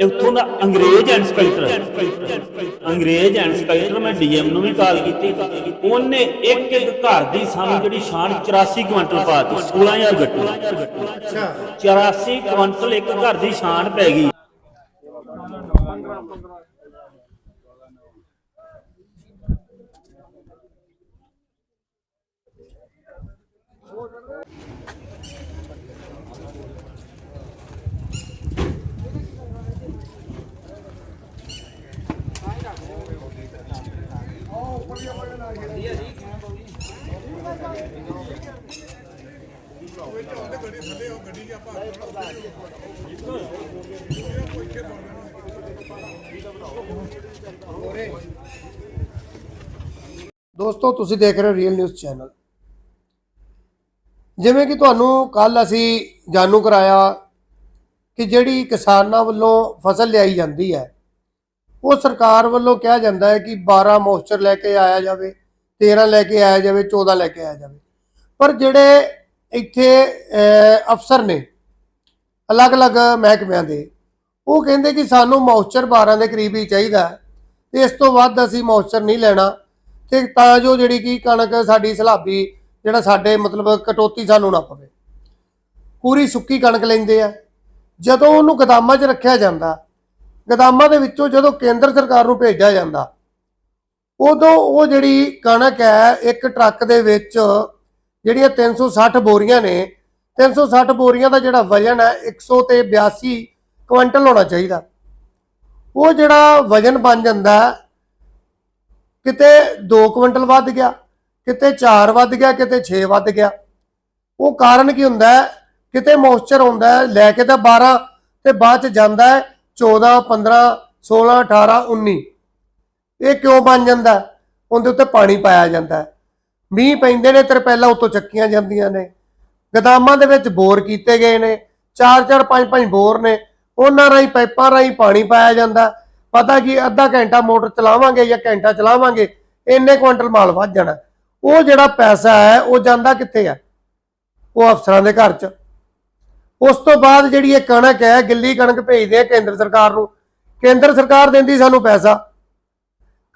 ਇੱਥੋਂ ਦਾ ਅੰਗਰੇਜ਼ ਇੰਸਪੈਕਟਰ ਅੰਗਰੇਜ਼ ਇੰਸਪੈਕਟਰ ਮੈਂ ਡੀਐਮ ਨੂੰ ਵੀ ਕਾਲ ਕੀਤੀ। ਉਹਨੇ ਇੱਕ ਇੱਕ ਘਰ ਦੀ ਸਾਨੂੰ ਜਿਹੜੀ ਸ਼ਾਨ 84 ਕੁਇੰਟਲ ਪਾਤੀ 16000 ਗੱਟੂ। ਅੱਛਾ। 84 ਕੁਇੰਟਲ ਇੱਕ ਘਰ ਦੀ ਸ਼ਾਨ ਪੈ ਗਈ। ਦੋਸਤੋ, ਤੁਸੀਂ ਦੇਖ ਰਹੇ ਹੋ ਰੀਅਲ ਨਿਊਜ਼ ਚੈਨਲ ਜਿਵੇਂ ਕਿ ਤੁਹਾਨੂੰ ਕੱਲ ਅਸੀਂ ਜਾਣੂ ਕਰਾਇਆ ਕਿ ਜਿਹੜੀ ਕਿਸਾਨਾਂ ਵੱਲੋਂ ਫਸਲ ਲਿਆਈ ਜਾਂਦੀ ਹੈ ਉਹ ਸਰਕਾਰ ਵੱਲੋਂ ਕਿਹਾ ਜਾਂਦਾ ਹੈ ਕਿ 12 ਮੋਇਸਚਰ ਲੈ ਕੇ ਆਇਆ ਜਾਵੇ 13 ਲੈ ਕੇ ਆਇਆ ਜਾਵੇ 14 ਲੈ ਕੇ ਆਇਆ ਜਾਵੇ। ਪਰ ਜਿਹੜੇ ਇੱਥੇ ਅਫਸਰ ਨੇ, ਅਲੱਗ-ਅਲੱਗ ਮਹਿਕਮਿਆਂ ਦੇ, ਉਹ ਕਹਿੰਦੇ ਕਿ ਸਾਨੂੰ ਮੋਇਸਚਰ 12 ਦੇ ਕਰੀਬ ਹੀ ਚਾਹੀਦਾ ਹੈ ਤੇ ਇਸ ਤੋਂ ਵੱਧ ਅਸੀਂ ਮੋਇਸਚਰ ਨਹੀਂ ਲੈਣਾ ਤੇ ਤਾਂ ਜੋ ਜਿਹੜੀ ਕੀ ਕਣਕ ਸਾਡੀ ਸਲਾਬੀ, ਜਿਹੜਾ ਸਾਡੇ ਮਤਲਬ ਕਟੌਤੀ ਸਾਨੂੰ ਨਾ ਪਵੇ। ਪੂਰੀ ਸੁੱਕੀ ਕਣਕ ਲੈਂਦੇ ਆ। ਜਦੋਂ ਉਹਨੂੰ ਗਦਾਮਾਂ 'ਚ ਰੱਖਿਆ ਜਾਂਦਾ ਗਦਾਮਾਂ ਦੇ ਵਿੱਚੋਂ ਜਦੋਂ ਕੇਂਦਰ ਸਰਕਾਰ ਨੂੰ ਭੇਜਿਆ ਜਾਂਦਾ, ਉਦੋਂ ਉਹ ਜਿਹੜੀ ਕਣਕ ਹੈ, ਇੱਕ ਟਰੱਕ ਦੇ ਵਿੱਚ ਜਿਹੜੀਆਂ 360 ਬੋਰੀਆਂ ਨੇ 360 ਬੋਰੀਆਂ ਦਾ ਜਿਹੜਾ ਵਜ਼ਨ ਹੈ 100 ਤੇ 82 ਕੁਇੰਟਲ ਹੋਣਾ ਚਾਹੀਦਾ। ਉਹ ਜਿਹੜਾ ਵਜ਼ਨ ਬਣ ਜਾਂਦਾ ਕਿਤੇ 2 ਕੁਇੰਟਲ ਵੱਧ ਗਿਆ, ਕਿਤੇ 4 ਵੱਧ ਗਿਆ, ਕਿਤੇ 6 ਵੱਧ ਗਿਆ। ਉਹ ਕਾਰਨ ਕੀ ਹੁੰਦਾ ਕਿਤੇ ਮੋਇਸਚਰ ਹੁੰਦਾ ਲੈ ਕੇ ਤਾਂ 12 ਤੇ ਬਾਅਦ ਚ ਜਾਂਦਾ ਹੈ 14 15 16 18 19 ਇਹ ਕਿਉਂ ਬਣ ਜਾਂਦਾ? ਉਹਦੇ ਉੱਤੇ ਪਾਣੀ ਪਾਇਆ ਜਾਂਦਾ ਮੀਂਹ ਪੈਂਦੇ ਨੇ ਤੇ ਪਹਿਲਾਂ ਉੱਤੋਂ ਚੱਕੀਆਂ ਜਾਂਦੀਆਂ ਨੇ। ਗਦਾਮਾਂ ਦੇ ਵਿੱਚ ਬੋਰ ਕੀਤੇ ਗਏ ਨੇ। 4 4 5 5 ਬੋਰ ਨੇ। ਉਹਨਾਂ ਰਾਹੀਂ ਪਾਈਪਾਂ ਰਾਹੀਂ ਪਾਣੀ ਪਾਇਆ ਜਾਂਦਾ। ਪਤਾ ਕੀ, ਅੱਧਾ ਘੰਟਾ ਮੋਟਰ ਚਲਾਵਾਂਗੇ ਜਾਂ ਘੰਟਾ ਚਲਾਵਾਂਗੇ, ਇੰਨੇ ਕੁਇੰਟਲ ਮਾਲ ਵੱਧ ਜਾਣਾ। ਉਹ ਜਿਹੜਾ ਪੈਸਾ ਹੈ, ਉਹ ਜਾਂਦਾ ਕਿੱਥੇ ਆ ਉਹ ਅਫਸਰਾਂ ਦੇ ਘਰ 'ਚ। ਉਸ ਤੋਂ ਬਾਅਦ ਜਿਹੜੀ ਇਹ ਕਣਕ ਹੈ, ਗਿੱਲੀ ਕਣਕ ਭੇਜਦੇ ਆ ਕੇਂਦਰ ਸਰਕਾਰ ਨੂੰ। ਕੇਂਦਰ ਸਰਕਾਰ ਦਿੰਦੀ ਸਾਨੂੰ ਪੈਸਾ।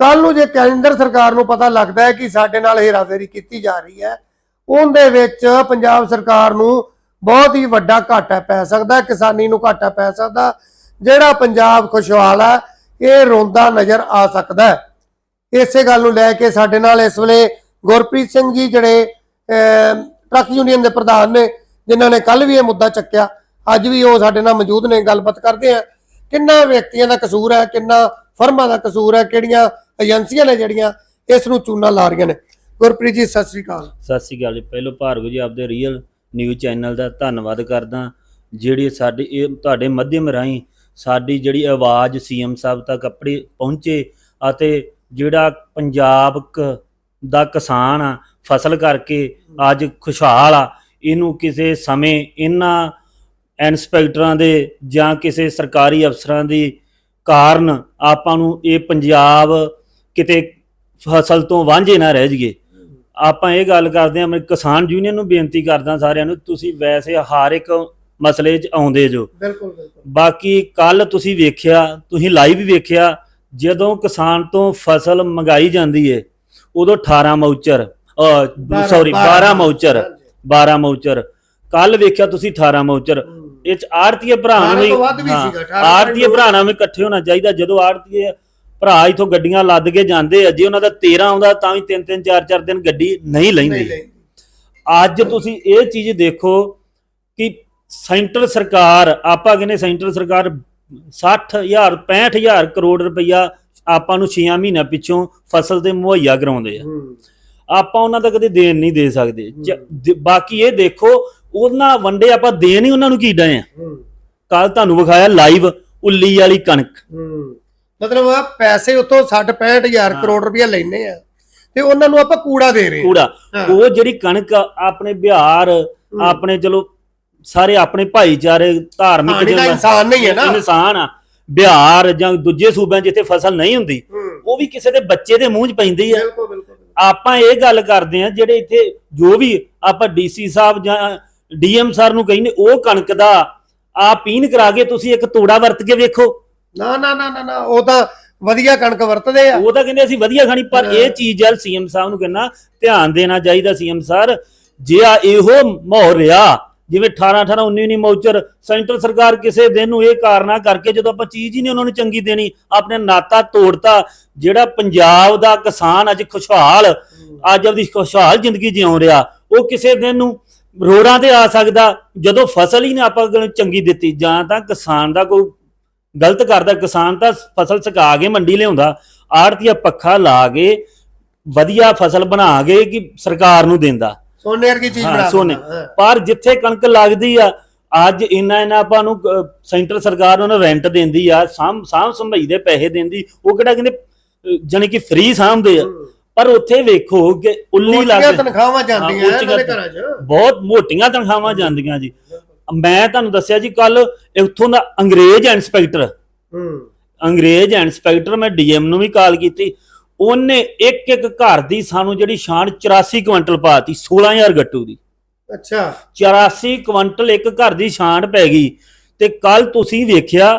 ਕੱਲ ਨੂੰ ਜੇ ਕੇਂਦਰ ਸਰਕਾਰ ਨੂੰ ਪਤਾ ਲੱਗਦਾ ਹੈ ਕਿ ਸਾਡੇ ਨਾਲ ਹੇਰਾਫੇਰੀ ਕੀਤੀ ਜਾ ਰਹੀ ਹੈ, ਉਹਦੇ ਵਿੱਚ ਪੰਜਾਬ ਸਰਕਾਰ ਨੂੰ ਬਹੁਤ ਹੀ ਵੱਡਾ ਘਾਟਾ ਪੈ ਸਕਦਾ ਕਿਸਾਨੀ ਨੂੰ ਘਾਟਾ ਪੈ ਸਕਦਾ ਜਿਹੜਾ ਪੰਜਾਬ ਖੁਸ਼ਹਾਲ ਹੈ, ਇਹ ਰੋਂਦਾ ਨਜ਼ਰ ਆ ਸਕਦਾ ਇਸੇ ਗੱਲ ਨੂੰ ਲੈ ਕੇ ਸਾਡੇ ਨਾਲ ਇਸ ਵੇਲੇ ਗੁਰਪ੍ਰੀਤ ਸਿੰਘ ਜੀ, ਜਿਹੜੇ ਟਰੱਕ ਯੂਨੀਅਨ ਦੇ ਪ੍ਰਧਾਨ ਨੇ ਜਿਨ੍ਹਾਂ ਨੇ ਕੱਲ ਵੀ ਇਹ ਮੁੱਦਾ ਚੱਕਿਆ, ਅੱਜ ਵੀ ਉਹ ਸਾਡੇ ਨਾਲ ਮੌਜੂਦ ਨੇ, ਗੱਲਬਾਤ ਕਰਦੇ ਆ। ਕਿੰਨਾ ਵਿਅਕਤੀਆਂ ਦਾ ਕਸੂਰ ਹੈ, ਕਿੰਨਾ ਫਰਮਾਂ ਦਾ ਕਸੂਰ ਹੈ, ਕਿਹੜੀਆਂ ਏਜੰਸੀਆਂ ਨੇ ਜਿਹੜੀਆਂ ਇਸ ਨੂੰ ਚੂਨਾ ਲਾ ਰਹੀਆਂ ਨੇ। ਗੁਰਪ੍ਰੀਤ ਜੀ, ਸਤਿ ਸ੍ਰੀ ਅਕਾਲ। ਸਤਿ ਸ੍ਰੀ ਅਕਾਲ ਜੀ। ਪਹਿਲੋਂ ਭਾਰਗਵ ਜੀ, ਆਪਦੇ ਰੀਅਲ ਨਿਊਜ਼ ਚੈਨਲ ਦਾ ਧੰਨਵਾਦ ਕਰਦਾ। ਜਿਹੜੀ ਸਾਡੀ, ਇਹ ਤੁਹਾਡੇ ਮਾਧਿਅਮ ਰਾਹੀਂ ਸਾਡੀ ਜਿਹੜੀ ਆਵਾਜ਼ ਸੀਐਮ ਸਾਹਿਬ ਤੱਕ ਆਪਣੀ ਪਹੁੰਚੇ ਅਤੇ ਜਿਹੜਾ ਪੰਜਾਬ ਕ- ਦਾ ਕਿਸਾਨ ਆ, ਫਸਲ ਕਰਕੇ ਅੱਜ ਖੁਸ਼ਹਾਲ ਆ ਇਹਨੂੰ ਕਿਸੇ ਸਮੇਂ ਇਹਨਾਂ ਇੰਸਪੈਕਟਰਾਂ ਦੇ ਜਾਂ ਕਿਸੇ ਸਰਕਾਰੀ ਅਫਸਰਾਂ ਦੀ ਕਾਰਨ ਆਪਾਂ ਨੂੰ ਇਹ ਪੰਜਾਬ ਕਿਤੇ ਫਸਲ ਤੋਂ ਵਾਂਝੇ ਨਾ ਰਹਿ ਜਾਈਏ। ਆਪਾਂ ਇਹ ਗੱਲ ਕਰਦੇ ਹਾਂ ਮੈਂ ਕਿਸਾਨ ਯੂਨੀਅਨ ਨੂੰ ਬੇਨਤੀ ਕਰਦਾ ਸਾਰਿਆਂ ਨੂੰ ਤੁਸੀਂ ਵੈਸੇ ਹਰ ਇੱਕ ਮਸਲੇ 'ਚ ਆਉਂਦੇ ਜੋ। ਬਿਲਕੁਲ ਬਿਲਕੁਲ। ਬਾਕੀ ਕੱਲ ਤੁਸੀਂ ਵੇਖਿਆ ਤੁਸੀਂ ਲਾਈਵ ਵੇਖਿਆ ਜਦੋਂ ਕਿਸਾਨ ਤੋਂ ਫਸਲ ਮੰਗਾਈ ਜਾਂਦੀ ਏ ਉਦੋਂ 18 ਮਾਊਚਰ ਸੌਰੀ 12 ਮਾਊਚਰ 12 ਮਾਊਚਰ ਕੱਲ ਵੇਖਿਆ ਤੁਸੀਂ 18 ਮਾਊਚਰ ਇਹ ਚ ਆੜਤੀਏ ਭਰਾਵਾਂ ਨੂੰ 18 ਤੋਂ ਵੱਧ ਵੀ ਹਾਂ, ਸੀਗਾ, 18 ਆੜਤੀਏ ਭਰਾਵਾਂ ਨੂੰ ਇਕੱਠੇ ਹੋਣਾ ਚਾਹੀਦਾ। ਜਦੋਂ ਆੜਤੀਏ ਭਰਾ ਇਥੋਂ ਗੱਡੀਆਂ ਲੱਦ ਕੇ ਜਾਂਦੇ ਆ ਜੇ ਉਹਨਾਂ ਦਾ 13 ਆਉਂਦਾ ਤਾਂ ਵੀ 3 3 4 4 ਦਿਨ ਗੱਡੀ ਨਹੀਂ ਲੈਂਦੀ। ਅੱਜ ਤੁਸੀਂ ਇਹ ਚੀਜ਼ ਦੇਖੋ ਕਿ ਸੈਂਟਰ ਸਰਕਾਰ ਆਪਾਂ ਕਹਿੰਦੇ ਸੈਂਟਰ ਸਰਕਾਰ 60000 65000 ਕਰੋੜ ਰੁਪਈਆ ਆਪਾਂ ਨੂੰ 6 ਮਹੀਨਿਆਂ ਪਿੱਛੋਂ ਫਸਲ ਤੇ ਮੁਹੱਈਆ ਕਰਾਉਂਦੇ ਆ। ਆਪਾਂ ਉਹਨਾਂ ਦਾ ਕਦੇ ਦੇਣ ਨਹੀਂ ਦੇ ਸਕਦੇ। ਜ- ਦ- ਬਾਕੀ ਇਹ ਦੇਖੋ ਉਹਨਾਂ ਵੰਡੇ ਆਪਾਂ ਦੇਣ ਹੀ ਉਹਨਾਂ ਨੂੰ ਕੀ ਡਏ ਆ। ਹੂੰ। ਕੱਲ ਤੁਹਾਨੂੰ ਵਿਖਾਇਆ ਲਾਈਵ ਉੱਲੀ ਵਾਲੀ ਕਣਕ। ਹੂੰ। ਮਤਲਬ ਆ ਪੈਸੇ ਉਤੋਂ 60 65000 ਕਰੋੜ ਰੁਪਇਆ ਲੈਨੇ ਆ। ਤੇ ਉਹਨਾਂ ਨੂੰ ਆਪਾਂ ਕੂੜਾ ਦੇ ਰਹੇ ਕੂੜਾ। ਹਾਂ। ਉਹ ਜਿਹੜੀ ਕਣਕ ਆਪਣੇ ਬਿਹਾਰ ਆਪਣੇ ਚਲੋ ਸਾਰੇ ਆਪਣੇ ਭਾਈਚਾਰੇ ਧਾਰਮਿਕ ਪਾਣੀ ਦਾ ਜਿਹੜਾ- ਇਨਸਾਨ ਨਹੀਂ ਹੈ ਨਾ। ਇਨਸਾਨ ਆ। ਬਿਹਾਰ ਜਾਂ ਦੂਜੇ ਸੂਬਿਆਂ ਜਿੱਥੇ ਫਸਲ ਨਹੀਂ ਹੁੰਦੀ। ਹੂੰ। ਉਹ ਵੀ ਕਿਸੇ ਦੇ ਬੱਚੇ ਦੇ ਮੂੰਹ 'ਚ ਪੈਂਦੀ ਆ। ਬਿਲਕੁਲ ਬਿਲਕੁਲ। ਆਪਾਂ ਇਹ ਗੱਲ ਕਰਦੇ ਆ ਜਿਹੜੇ ਇੱਥੇ ਜੋ ਵੀ ਆਪਾਂ ਡੀਸੀ ਸਾਹਿਬ ਜਾਂ ਡੀਐਮ ਸਰ ਨੂੰ ਕਹਿੰਦੇ ਉਹ ਕਣਕ ਦਾ ਆ ਪੀਣ ਕਰਾ ਕੇ ਤੁਸੀਂ ਇੱਕ ਤੋੜਾ ਵਰਤ ਕੇ ਵੇਖੋ ਨਾ ਨਾ ਨਾ ਨਾ ਉਹ ਤਾਂ ਵਧੀਆ ਕਣਕ ਵਰਤਦੇ ਆ ਉਹ ਤਾਂ ਕਹਿੰਦੇ ਅਸੀਂ ਵਧੀਆ ਖਾਣੀ ਪਰ। ਇਹ ਚੀਜ਼ ਵੱਲ ਸੀਐਮ ਸਾਹਿਬ ਨੂੰ ਕਹਿੰਨਾ ਧਿਆਨ ਦੇਣਾ ਚਾਹੀਦਾ ਸੀਐਮ ਸਰ ਜੇ ਆ ਇਹੋ ਮਾਹੌਲ ਰਿਹਾ ਜਿਵੇਂ 18 18 19 19 ਮੌਚਰ, ਸੈਂਟਰ ਸਰਕਾਰ ਕਿਸੇ ਦਿਨ ਨੂੰ ਇਹ ਕਾਰਨਾ ਕਰਕੇ ਜਦੋਂ ਆਪਾਂ ਚੀਜ਼ ਹੀ ਨਹੀਂ ਉਹਨਾਂ ਨੂੰ ਚੰਗੀ ਦੇਣੀ, ਆਪਣੇ ਨਾਤਾ ਤੋੜਤਾ, ਜਿਹੜਾ ਪੰਜਾਬ ਦਾ ਕਿਸਾਨ ਅੱਜ ਖੁਸ਼ਹਾਲ, ਅੱਜ ਆਪਦੀ ਖੁਸ਼ਹਾਲ ਜ਼ਿੰਦਗੀ ਜਿਉਂ ਰਿਹਾ, ਉਹ ਕਿਸੇ ਦਿਨ ਨੂੰ ਰੋੜਾਂ ਤੇ ਆ ਸਕਦਾ, ਜਦੋਂ ਫਸਲ ਹੀ ਨਾ ਆਪਾਂ ਚੰਗੀ ਦਿੱਤੀ, ਜਾਂ ਤਾਂ ਕਿਸਾਨ ਦਾ ਕੋਈ ਗਲਤ ਕਰਦਾ, ਕਿਸਾਨ ਤਾਂ ਫਸਲ ਸੁਕਾ ਕੇ ਮੰਡੀ ਲਿਆਉਂਦਾ, ਆੜਤੀਆ ਪੱਖਾ ਲਾ ਕੇ ਵਧੀਆ ਫਸਲ ਬਣਾ ਕੇ ਕਿ ਸਰਕਾਰ ਨੂੰ ਦਿੰਦਾ। ਸੋਨੇ ਵਰਗੀ ਚੀਜ਼ ਹਾਂ, ਬਣਾ ਸੋਨੇ। ਦਿੰਦਾ, ਹਾਂ। ਪਰ ਜਿੱਥੇ ਕਣਕ ਲੱਗਦੀ ਆ ਅੱਜ ਇੰਨਾ ਇੰਨਾ ਆਪਾਂ ਨੂੰ ਅਹ, ਸੈਂਟਰ ਸਰਕਾਰ ਉਹਨਾਂ ਰੈਂਟ ਦਿੰਦੀ ਆ ਸਾਂਭ ਸਾਂਭ ਸੰਭਾਈ ਦੇ ਪੈਸੇ ਦਿੰਦੀ ਉਹ ਕਿਹੜਾ ਕਹਿੰਦੇ ਅਹ, ਜਾਣੀ ਕਿ ਫ੍ਰੀ ਸਾਂਭਦੇ ਆ। ਪਰ ਉੱਥੇ ਵੇਖੋ ਕਿ ਉੱਲੀ ਮੋਟੀਆਂ ਲੱਗ ਤਨਖਾਹਾਂ ਜਾਂਦੀਆਂ ਹਾਂ, ਇਹਨਾਂ ਦੇ ਉੱਚੀਆਂ ਘਰਾਂ 'ਚ। ਬਹੁਤ ਮੋਟੀਆਂ ਤਨਖਾਹਾਂ ਜਾਂਦੀਆਂ ਜੀ। ਮੈਂ ਤੁਹਾਨੂੰ ਦੱਸਿਆ ਜੀ ਕੱਲ ਇੱਥੋਂ ਦਾ ਅੰਗਰੇਜ਼ ਇੰਸਪੈਕਟਰ ਹੂੰ। ਅੰਗਰੇਜ਼ ਇੰਸਪੈਕਟਰ ਮੈਂ ਡੀਐਮ ਨੂੰ ਵੀ ਕਾਲ ਕੀਤੀ। ਉਹਨੇ ਇੱਕ ਇੱਕ ਘਰ ਦੀ ਸਾਨੂੰ ਜਿਹੜੀ ਸ਼ਾਨ 84 ਕੁਇੰਟਲ ਪਾਤੀ 16000 ਗੱਟੂ ਦੀ। ਅੱਛਾ। 84 ਕੁਇੰਟਲ ਇੱਕ ਘਰ ਦੀ ਛਾਂਟ ਪੈ ਗਈ। ਤੇ ਕੱਲ ਤੁਸੀਂ ਵੇਖਿਆ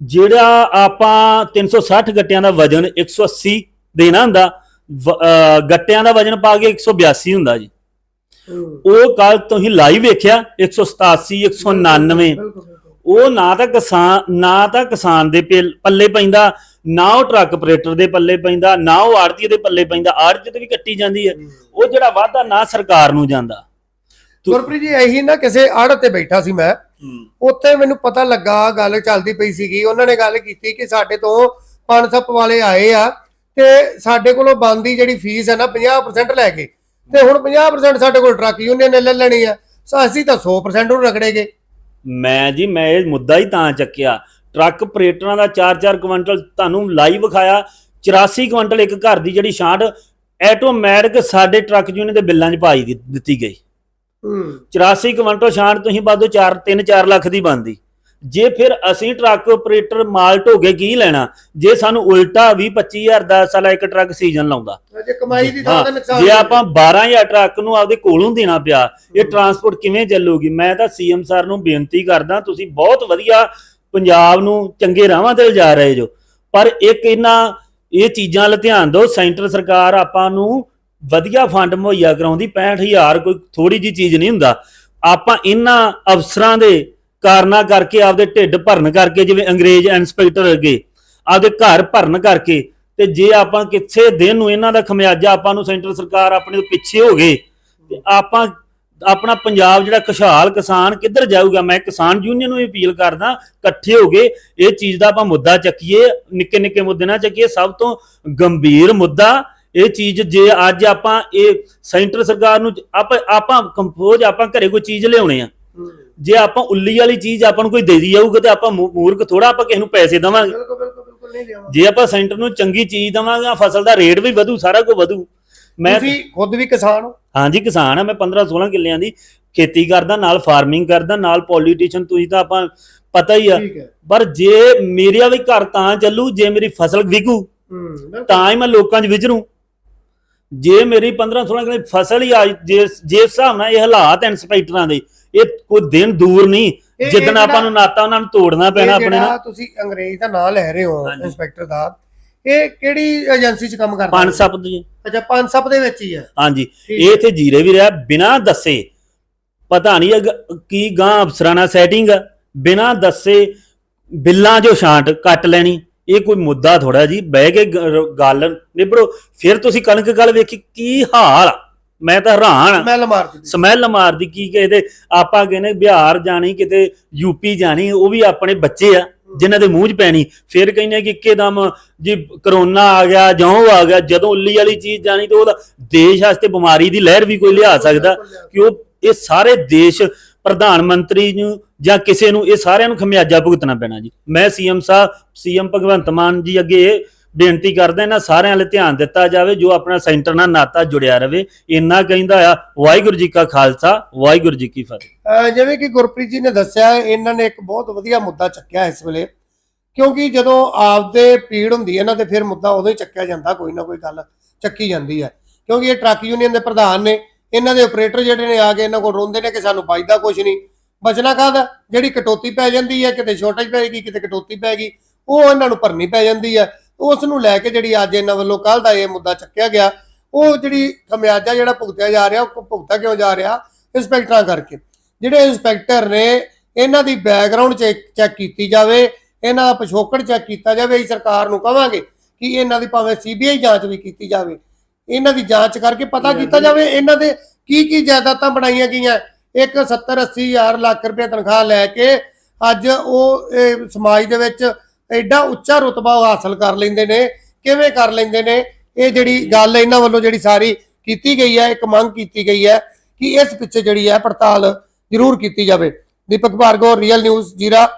ਜਿਹੜਾ ਆਪਾਂ 360 ਗੱਟਿਆਂ ਦਾ ਵਜਨ 180 ਦੇਣਾ ਹੁੰਦਾ ਗੱਟਿਆਂ ਦਾ ਵਜਨ ਪਾ ਕੇ 182 ਹੁੰਦਾ ਜੀ। ਉਹ ਕੱਲ ਤੁਸੀਂ ਲਾਈਵ ਵੇਖਿਆ 187 199 ਬਿਲਕੁਲ, ਬਿਲਕੁਲ। ਉਹ ਨਾ ਤਾਂ ਕਿਸਾਨ ਨਾ ਤਾਂ ਕਿਸਾਨ ਦੇ ਪਿਲ- ਪੈਂਦਾ ਨਾ ਉਹ ਟਰੱਕ ਆਪਰੇਟਰ ਦੇ ਪੱਲੇ ਪੈਂਦਾ ਨਾ ਉਹ ਆੜਤੀ ਦੇ ਪੱਲੇ ਪੈਂਦਾ ਆੜਤੀ ਤੇ ਵੀ ਕੱਟੀ ਜਾਂਦੀ ਹੈ ਉਹ ਜਿਹੜਾ ਵਾਧਾ ਨਾ ਸਰਕਾਰ ਨੂੰ ਜਾਂਦਾ। ਗੁਰਪ੍ਰੀਤ ਜੀ ਇਹੀ ਨਾ ਕਿਸੇ ਆੜ ਤੇ ਬੈਠਾ ਸੀ ਮੈਂ ਉੱਥੇ ਮੈਨੂੰ ਪਤਾ ਲੱਗਾ ਗੱਲ ਚੱਲਦੀ ਪਈ ਸੀਗੀ ਉਹਨਾਂ ਨੇ ਗੱਲ ਕੀਤੀ ਕਿ ਸਾਡੇ ਤੋਂ ਪਨਸਪ ਵਾਲੇ ਆਏ ਆ ਤੇ ਸਾਡੇ ਕੋਲੋਂ ਬੰਦੀ ਜਿਹੜੀ ਫੀਸ ਹੈ ਨਾ 50% ਲੈ ਕੇ ਤੇ ਹੁਣ 50% ਸਾਡੇ ਕੋਲ ਟਰੱਕ ਯੂਨੀਅਨ ਨੇ ਲੈ ਲੈਣੀ ਆ ਸੋ ਅਸੀਂ ਤਾਂ 100% ਨੂੰ ਰਗੜੇਗੇ। ਮੈਂ ਜੀ ਮੈਂ ਇਹ ਮੁੱਦਾ ਹੀ ਤਾਂ ਚੱਕਿਆ। ਟਰੱਕ ਆਪਰੇਟਰਾਂ ਦਾ 4-4 ਕੁਇੰਟਲ ਤੁਹਾਨੂੰ ਲਾਈਵ ਵਿਖਾਇਆ। 84 ਕੁਇੰਟਲ ਇੱਕ ਘਰ ਦੀ ਜਿਹੜੀ ਛਾਂਟ ਆਟੋਮੈਟਿਕ ਸਾਡੇ ਟਰੱਕ ਯੂਨੀਅਨ ਦੇ ਬਿੱਲਾਂ 'ਚ ਪਾਈ ਦਿੱਤੀ ਗਈ। ਹੂੰ। 84 ਕੁਇੰਟਲ ਛਾਂਟ ਤੁਸੀਂ ਬਾਦੋ 4 3-4 ਲੱਖ ਦੀ ਬਣਦੀ। ਜੇ ਫਿਰ ਅਸੀਂ ਟਰੱਕ ਆਪਰੇਟਰ ਮਾਲ ਢੋਗੇ ਕੀ ਲੈਣਾ? ਜੇ ਸਾਨੂੰ ਉਲਟਾ 20 25000 ਦਾ ਸਾਲਾ ਇੱਕ ਟਰੱਕ ਸੀਜ਼ਨ ਲਾਉਂਦਾ। ਜੇ ਕਮਾਈ ਦੀ ਥਾਂ ਤੇ ਨੁਕਸਾਨ ਜੇ ਆਪਾਂ 12000 ਟਰੱਕ ਨੂੰ ਆਪਦੇ ਕੋਲੋਂ ਦੇਣਾ ਪਿਆ ਇਹ ਟਰਾਂਸਪੋਰਟ ਕਿਵੇਂ ਚੱਲੂਗੀ? ਮੈਂ ਤਾਂ ਸੀਐਮ ਸਰ ਨੂੰ ਬੇਨਤੀ ਕਰਦਾ ਤੁਸੀਂ ਬਹੁਤ ਵਧੀਆ ਪੰਜਾਬ ਨੂੰ ਚੰਗੇ ਰਾਹਾਂ ਤੇ ਲਿਜਾ ਰਹੇ ਜੋ। ਪਰ ਇੱਕ ਇਹਨਾਂ ਇਹ ਚੀਜ਼ਾਂ ਵੱਲ ਧਿਆਨ ਦਿਓ ਸੈਂਟਰ ਸਰਕਾਰ ਆਪਾਂ ਨੂੰ ਵਧੀਆ ਫੰਡ ਮੁਹੱਈਆ ਕਰਾਉਂਦੀ 65000 ਕੋਈ ਥੋੜੀ ਜੀ ਚੀਜ਼ ਨਹੀਂ ਹੁੰਦਾ। ਆਪਾਂ ਇਹਨਾਂ ਅਫਸਰਾਂ ਦੇ ਕਾਰਨਾਂ ਕਰਕੇ, ਆਪਦੇ ਢਿੱਡ ਭਰਨ ਕਰਕੇ, ਜਿਵੇਂ ਅੰਗਰੇਜ਼ ਇੰਸਪੈਕਟਰ ਅੱਗੇ ਆਪਦੇ ਘਰ ਭਰਨ ਕਰਕੇ ਤੇ ਜੇ ਆਪਾਂ ਕਿਸੇ ਦਿਨ ਨੂੰ ਇਹਨਾਂ ਦਾ ਖਮਿਆਜਾ ਆਪਾਂ ਨੂੰ ਸੈਂਟਰ ਸਰਕਾਰ ਆਪਣੇ ਤੋਂ ਪਿੱਛੇ ਹੋ ਗਏ, ਤੇ ਆਪਾਂ ਆਪਣਾ ਪੰਜਾਬ ਜਿਹੜਾ ਖੁਸ਼ਹਾਲ ਕਿਸਾਨ ਕਿੱਧਰ ਜਾਊਗਾ? ਮੈਂ ਕਿਸਾਨ ਯੂਨੀਅਨ ਨੂੰ ਅਪੀਲ ਕਰਦਾ, ਇਕੱਠੇ ਹੋ ਕੇ ਇਹ ਚੀਜ਼ ਦਾ ਆਪਾਂ ਮੁੱਦਾ ਚੱਕੀਏ, ਨਿੱਕੇ ਨਿੱਕੇ ਮੁੱਦੇ ਨਾ ਚੱਕੀਏ, ਸਭ ਤੋਂ ਗੰਭੀਰ ਮੁੱਦਾ ਇਹ ਚੀਜ਼ ਜੇ ਅੱਜ ਆਪਾਂ ਇਹ ਸੈਂਟਰ ਸਰਕਾਰ ਨੂੰ ਆਪਾਂ ਆਪਾਂ ਕੰਪੋਜ਼ ਆਪਾਂ ਘਰੇ ਕੋਈ ਚੀਜ਼ ਲਿਆਉਣੇ ਆ। ਜੇ ਆਪਾਂ ਉੱਲੀ ਵਾਲੀ ਚੀਜ਼ ਆਪਾਂ ਨੂੰ ਕੋਈ ਦੇ ਦੀ ਜਾਊਗਾ ਤੇ ਆਪਾਂ ਮੂ- ਮੂਰਖ ਥੋੜਾ ਆਪਾਂ ਕਿਸੇ ਨੂੰ ਪੈਸੇ ਦੇਵਾਂਗੇ। ਬਿਲਕੁਲ ਬਿਲਕੁਲ ਬਿਲਕੁਲ ਨਹੀਂ ਲਿਆਵਾਂ ਜੇ ਆਪਾਂ ਸੈਂਟਰ ਨੂੰ ਚੰਗੀ ਚੀਜ਼ ਦੇਵਾਂਗੇ ਫਸਲ ਦਾ ਰੇਟ ਵੀ ਵਧੂ ਸਾਰਾ ਕੁਝ ਵਧੂ। ਮੈਂ ਤੁਸੀਂ ਖੁਦ ਵੀ ਕਿਸਾਨ ਹੋ? ਹਾਂਜੀ ਕਿਸਾਨ ਆ ਮੈਂ 15 16 ਕਿੱਲਿਆਂ ਦੀ ਖੇਤੀ ਕਰਦਾ ਨਾਲ ਫਾਰਮਿੰਗ ਕਰਦਾ ਨਾਲ ਪੋਲੀਟੀਸ਼ੀਅਨ ਤੁਸੀਂ ਤਾਂ ਆਪਾਂ ਪਤਾ ਹੀ ਆ। ਠੀਕ ਹੈ। ਪਰ ਜੇ ਮੇਰਾ ਵੀ ਘਰ ਤਾਂ ਚੱਲੂ ਜੇ ਮੇਰੀ ਫਸਲ ਵਿਕੂ ਹੂੰ ਬਿਲਕੁਲ। ਤਾਂ ਹੀ ਮੈਂ ਲੋਕਾਂ 'ਚ ਵਿਚਰੂ ਜੇ ਮੇਰੀ 15 16 ਕਿੱਲੇ ਫਸਲ ਹੀ ਆ ਜੇ ਜੇ ਹਿਸਾਬ ਨਾਲ ਇਹ ਹਾਲਾਤ ਇੰਸਪੈਕਟਰਾਂ ਦੇ ਇਹ ਕੋਈ ਦਿਨ ਦੂਰ ਨਹੀਂ ਇਹ- ਇਹ ਜਿੱਦਣ ਆਪਾਂ ਨੂੰ ਨਾਤਾ ਉਹਨਾਂ ਨੂੰ ਤੋੜਨਾ ਪੈਣਾ ਆਪਣੇ ਨਾਲ। ਤੁਸੀਂ ਅੰਗਰੇਜ਼ ਦਾ ਨਾਂ ਲੈ ਰਹੇ ਹੋ ਹਾਂਜੀ। ਇੰਸਪੈਕਟਰ ਦਾ ਇਹ ਕਿਹੜੀ ਏਜੰਸੀ 'ਚ ਕੰਮ ਕਰਦਾ? ਪੰਜ ਸੱਪ ਦੀ ਅੱਛਾ ਪੰਜ ਸੱਪ ਦੇ ਵਿੱਚ ਹੀ ਹੈ ਹਾਂਜੀ। ਠੀਕ ਇਹ ਇੱਥੇ ਜੀਰੇ ਵੀ ਰਿਹਾ ਬਿਨਾਂ ਦੱਸੇ। ਪਤਾ ਨਹੀਂ ਅਗ- ਕੀ ਗਾਂ ਅਫਸਰਾਂ ਨਾਲ ਸੈਟਿੰਗ ਆ। ਬਿਨਾਂ ਦੱਸੇ ਬਿੱਲਾਂ ਜੋ ਛਾਂਟ ਕੱਟ ਲੈਣੀ। ਇਹ ਕੋਈ ਮੁੱਦਾ ਥੋੜਾ ਜੀ ਬਹਿ ਕੇ ਗ- ਗੱਲ ਨਿਬੜੋ। ਫਿਰ ਤੁਸੀਂ ਕਣਕ ਗੱਲ ਵੇਖੀ ਕੀ ਹਾਲ ਆ। ਮੈਂ ਤਾਂ ਹੈਰਾਨ ਸਮੈਲ ਮਾਰ ਦਿੱਤੀ। ਸਮੈਲ ਮਾਰਦੀ ਕੀ ਕਹਿੰਦੇ ਆਪਾਂ ਕਹਿੰਦੇ ਬਿਹਾਰ ਜਾਣੀ ਕਿਤੇ ਯੂਪੀ ਜਾਣੀ ਉਹ ਵੀ ਆਪਣੇ ਬੱਚੇ ਆ ਜਿਨ੍ਹਾਂ ਦੇ ਮੂੰਹ 'ਚ ਪੈਣੀ। ਫਿਰ ਕਹਿੰਦੇ ਕਿ ਇੱਕਦਮ ਜੀ ਕਰੋਨਾ ਆ ਗਿਆ ਜਿਉਂ ਆ ਗਿਆ ਜਦੋਂ ਉੱਲੀ ਵਾਲੀ ਚੀਜ਼ ਜਾਣੀ ਤੇ ਉਹਦਾ ਦੇਸ਼ ਵਾਸਤੇ ਬਿਮਾਰੀ ਦੀ ਲਹਿਰ ਵੀ ਕੋਈ ਲਿਆ ਸਕਦਾ। ਕਿ ਉਹ ਇਹ ਸਾਰੇ ਦੇਸ਼ ਪ੍ਰਧਾਨ ਮੰਤਰੀ ਨੂੰ ਜਾਂ ਕਿਸੇ ਨੂੰ ਇਹ ਸਾਰਿਆਂ ਨੂੰ ਖਮਿਆਜਾ ਭੁਗਤਣਾ ਪੈਣਾ ਜੀ। ਮੈਂ ਸੀਐਮ ਸਾਹਿਬ ਸੀਐਮ ਭਗਵੰਤ ਮਾਨ ਜੀ ਅੱਗੇ ਇਹ ਬੇਨਤੀ ਕਰਦਾ ਇਹਨਾਂ ਸਾਰਿਆਂ ਲਈ ਧਿਆਨ ਦਿੱਤਾ ਜਾਵੇ ਜੋ ਆਪਣਾ ਸੈਂਟਰ ਨਾਲ ਨਾਤਾ ਜੁੜਿਆ ਰਵੇ। ਇੰਨਾ ਕਹਿੰਦਾ ਆ, ਵਾਹਿਗੁਰੂ ਜੀ ਕਾ ਖਾਲਸਾ, ਵਾਹਿਗੁਰੂ ਜੀ ਕੀ ਫਤਿਹ। ਜਿਵੇਂ ਕਿ ਗੁਰਪ੍ਰੀਤ ਜੀ ਨੇ ਦੱਸਿਆ, ਇਹਨਾਂ ਨੇ ਇੱਕ ਬਹੁਤ ਵਧੀਆ ਮੁੱਦਾ ਚੱਕਿਆ ਇਸ ਵੇਲੇ। ਕਿਉਂਕਿ ਜਦੋਂ ਆਪਦੇ ਪੀੜ ਹੁੰਦੀ ਹੈ ਨਾ, ਤੇ ਫਿਰ ਮੁੱਦਾ ਉਦੋਂ ਹੀ ਚੱਕਿਆ ਜਾਂਦਾ, ਕੋਈ ਨਾ ਕੋਈ ਗੱਲ ਚੱਕੀ ਜਾਂਦੀ ਹੈ। ਕਿਉਂਕਿ ਇਹ ਟਰੱਕ ਯੂਨੀਅਨ ਦੇ ਪ੍ਰਧਾਨ ਨੇ, ਇਹਨਾਂ ਦੇ ਆਪਰੇਟਰ ਜਿਹੜੇ ਨੇ ਆ ਕੇ ਇਹਨਾਂ ਕੋਲ ਰੋਂਦੇ ਨੇ ਕਿ ਸਾਨੂੰ ਫਾਇਦਾ ਕੁਝ ਨਹੀਂ। ਬਚਣਾ ਕਾਹਦਾ? ਜਿਹੜੀ ਕਟੌਤੀ ਪੈ ਜਾਂਦੀ ਹੈ, ਕਿਤੇ ਸ਼ਾਰਟੇਜ ਪੈ ਗਈ, ਕਿਤੇ ਕਟੌਤੀ ਪੈ ਗਈ, ਉਹ ਇਹਨਾਂ ਨੂੰ ਭਰਨੀ ਪੈ ਜਾਂਦੀ ਹੈ। ਉਸ ਨੂੰ ਲੈ ਕੇ ਜਿਹੜੀ ਅੱਜ ਇਹਨਾਂ ਵੱਲੋਂ ਕੱਲ ਦਾ ਇਹ ਮੁੱਦਾ ਚੱਕਿਆ ਗਿਆ ਉਹ ਜਿਹੜੀ ਖਮਿਆਜਾ ਜਿਹੜਾ ਭੁਗਤਿਆ ਜਾ ਰਿਹਾ ਉਹ ਭੁਗਤਾ ਕਿਉਂ ਜਾ ਰਿਹਾ? ਇੰਸਪੈਕਟਰਾਂ ਕਰਕੇ। ਜਿਹੜੇ ਇੰਸਪੈਕਟਰ ਨੇ ਇਹਨਾਂ ਦੀ ਬੈਕਗ੍ਰਾਉਂਡ ਚੈੱਕ ਕੀਤੀ ਜਾਵੇ ਇਹਨਾਂ ਦਾ ਪਿਛੋਕੜ ਚੈੱਕ ਕੀਤਾ ਜਾਵੇ ਅਸੀਂ ਸਰਕਾਰ ਨੂੰ ਕਵਾਂਗੇ ਕਿ ਇਹਨਾਂ ਦੀ ਭਾਵੇਂ ਸੀਬੀਆਈ ਜਾਂਚ ਵੀ ਕੀਤੀ ਜਾਵੇ। ਇਹਨਾਂ ਦੀ ਜਾਂਚ ਕਰਕੇ ਪਤਾ ਕੀਤਾ ਜਾਵੇ ਇਹਨਾਂ ਦੇ ਕੀ ਕੀ ਜਾਇਦਾਦਾਂ ਬਣਾਈਆਂ ਗਈਆਂ। ਇੱਕ 70 80 ਹਜ਼ਾਰ ਲੱਖ ਰੁਪਏ ਤਨਖਾਹ ਲੈ ਕੇ ਅੱਜ ਉਹ ਇਹ ਸਮਾਜ ਦੇ ਵਿੱਚ ਐਡਾ ਉੱਚਾ ਰੁਤਬਾ ਉਹ ਹਾਸਲ ਕਰ ਲੈਂਦੇ ਨੇ, ਕਿਵੇਂ ਕਰ ਲੈਂਦੇ ਨੇ? ਇਹ ਜਿਹੜੀ ਗੱਲ ਇਹਨਾਂ ਵੱਲੋਂ ਜਿਹੜੀ ਸਾਰੀ ਕੀਤੀ ਗਈ ਹੈ, ਇੱਕ ਮੰਗ ਕੀਤੀ ਗਈ ਹੈ ਕਿ ਇਸ ਪਿੱਛੇ ਜਿਹੜੀ ਹੈ ਪੜਤਾਲ ਜ਼ਰੂਰ ਕੀਤੀ ਜਾਵੇ। ਦੀਪਕ ਭਾਰਗੋ ਰੀਅਲ ਨਿਊਜ਼ ਜੀਰਾ।